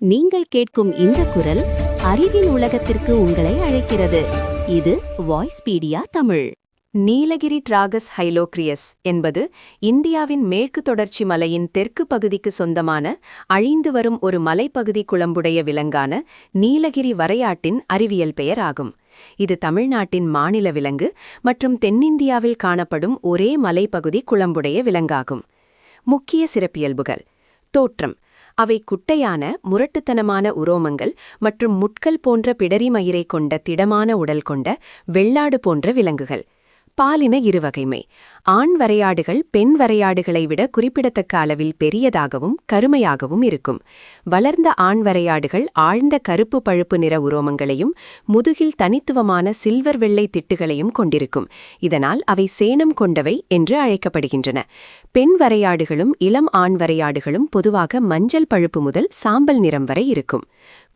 நீங்கள் கேட்கும் இந்த குரல் அறிவின் உலகத்திற்கு உங்களை அழைக்கிறது. இது வாய்ஸ்பீடியா தமிழ். நீலகிரி டிராகஸ் ஹைலோக்ரியஸ் என்பது இந்தியாவின் மேற்கு தொடர்ச்சி மலையின் தெற்கு பகுதிக்கு சொந்தமான அழிந்து வரும் ஒரு மலைப்பகுதி குளம்புடைய விலங்கான நீலகிரி வரையாட்டின் அறிவியல் பெயர் ஆகும். இது தமிழ்நாட்டின் மாநில விலங்கு மற்றும் தென்னிந்தியாவில் காணப்படும் ஒரே மலைப்பகுதி குளம்புடைய விலங்காகும். முக்கிய சிறப்பியல்புகள். தோற்றம். அவை குட்டையான முரட்டுத்தனமான உரோமங்கள் மற்றும் முட்கள் போன்ற பிடரிமயிரை கொண்ட திடமான உடல் கொண்ட வெள்ளாடு போன்ற விலங்குகள். பாலின இருவகைமை. ஆண் வரையாடுகள் பெண் வரையாடுகளை விட குறிப்பிடத்தக்க அளவில் பெரியதாகவும் கருமையாகவும் இருக்கும். வளர்ந்த ஆண் வரையாடுகள் ஆழ்ந்த கருப்பு பழுப்பு நிற உரோமங்களையும் முதுகில் தனித்துவமான சில்வர் வெள்ளை திட்டுகளையும் கொண்டிருக்கும். இதனால் அவை சேனம் கொண்டவை என்று அழைக்கப்படுகின்றன. பெண் வரையாடுகளும் இளம் ஆண் வரையாடுகளும் பொதுவாக மஞ்சள் பழுப்பு முதல் சாம்பல் நிறம் வரை இருக்கும்.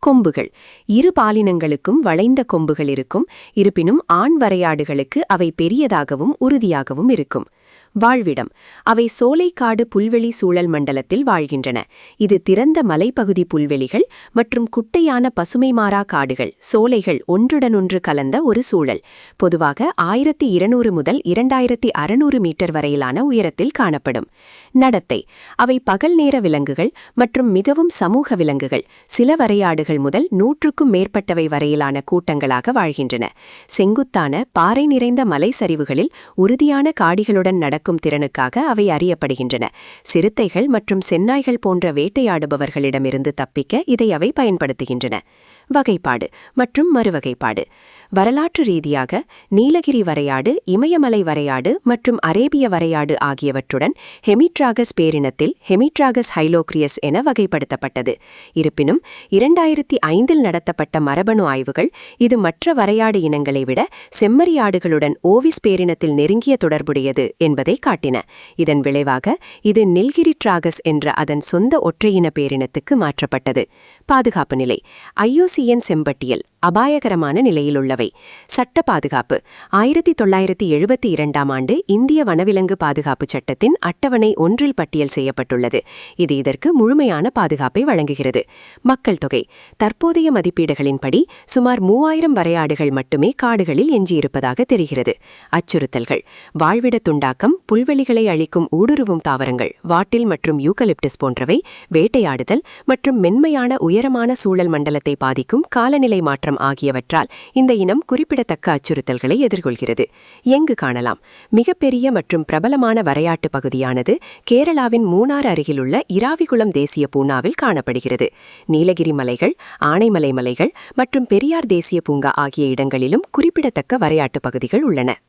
கொம்புகள். இரு பாலினங்களுக்கும் வளைந்த கொம்புகள் இருக்கும். இருப்பினும் ஆண் வரையாடுகளுக்கு அவை பெரியதாகவும் உறுதியாகவும் இருக்கும். வாழ்விடம். அவை சோலைக்காடு புல்வெளி சூழல் மண்டலத்தில் வாழ்கின்றன. இது திறந்த மலைப்பகுதி புல்வெளிகள் மற்றும் குட்டையான பசுமைமாறா காடுகள் சோலைகள் ஒன்றுடனொன்று கலந்த ஒரு சூழல். பொதுவாக ஆயிரத்தி இருநூறு முதல் இரண்டாயிரத்தி அறுநூறு மீட்டர் வரையிலான உயரத்தில் காணப்படும். நடத்தை. அவை பகல் நேர விலங்குகள் மற்றும் மிகவும் சமூக விலங்குகள். சில வரையாடுகள் முதல் நூற்றுக்கும் மேற்பட்டவை வரையிலான கூட்டங்களாக வாழ்கின்றன. செங்குத்தான பாறை நிறைந்த மலை சரிவுகளில் உறுதியான காடிகளுடன் நடக்கும் திறனுக்காக அவை அறியப்படுகின்றன. சிறுத்தைகள் மற்றும் செந்நாய்கள் போன்ற வேட்டையாடுபவர்களிடமிருந்து தப்பிக்க இதை அவை பயன்படுத்துகின்றன. வகைப்பாடு மற்றும் மறுவகைப்பாடு. வரலாற்று ரீதியாக நீலகிரி வரையாடு இமயமலை வரையாடு மற்றும் அரேபிய வரையாடு ஆகியவற்றுடன் ஹெமிட்ராகஸ் பேரினத்தில் ஹெமிட்ராகஸ் ஹைலோக்ரியஸ் என வகைப்படுத்தப்பட்டது. இருப்பினும் இரண்டாயிரத்தி ஐந்தில் நடத்தப்பட்ட மரபணு ஆய்வுகள் இது மற்ற வரையாடு இனங்களை விட செம்மறியாடுகளுடன் ஓவிஸ் பேரினத்தில் நெருங்கிய தொடர்புடையது என்பதை காட்டின. இதன் விளைவாக இது நில்கிரிட்ராகஸ் என்ற அதன் சொந்த ஒற்றையின பேரினத்துக்கு மாற்றப்பட்டது. பாதுகாப்பு நிலை. ஐயோசிஎன் செம்பட்டியல் அபாயகரமான நிலையிலுள்ளவை. சட்ட பாதுகாப்பு. ஆயிரத்தி தொள்ளாயிரத்தி எழுபத்தி இரண்டாம் ஆண்டு இந்திய வனவிலங்கு பாதுகாப்பு சட்டத்தின் அட்டவணை ஒன்றில் பட்டியல் செய்யப்பட்டுள்ளது. இது இதற்கு முழுமையான பாதுகாப்பை வழங்குகிறது. மக்கள் தொகை. தற்போதைய மதிப்பீடுகளின்படி சுமார் மூவாயிரம் வரையாடுகள் மட்டுமே காடுகளில் எஞ்சியிருப்பதாக தெரிகிறது. அச்சுறுத்தல்கள். வாழ்விட துண்டாக்கம் புல்வெளிகளை அழிக்கும் ஊடுருவும் தாவரங்கள் வாட்டில் மற்றும் யூகலிப்டிஸ் போன்றவை வேட்டையாடுதல் மற்றும் மென்மையான உயரமான சூழல் மண்டலத்தை பாதிக்கும் காலநிலை மாற்றம் ஆகியவற்றால் இந்த இனம் குறிப்பிடத்தக்க அச்சுறுத்தல்களை எதிர்கொள்கிறது. எங்கு காணலாம்? மிகப்பெரிய மற்றும் பிரபலமான வரையாட்டு பகுதியானது கேரளாவின் மூணார் அருகிலுள்ள இராவிகுளம் தேசிய பூங்காவில் காணப்படுகிறது. நீலகிரி மலைகள் ஆனைமலை மலைகள் மற்றும் பெரியார் தேசிய பூங்கா ஆகிய இடங்களிலும் குறிப்பிடத்தக்க வரையாட்டு பகுதிகள் உள்ளன.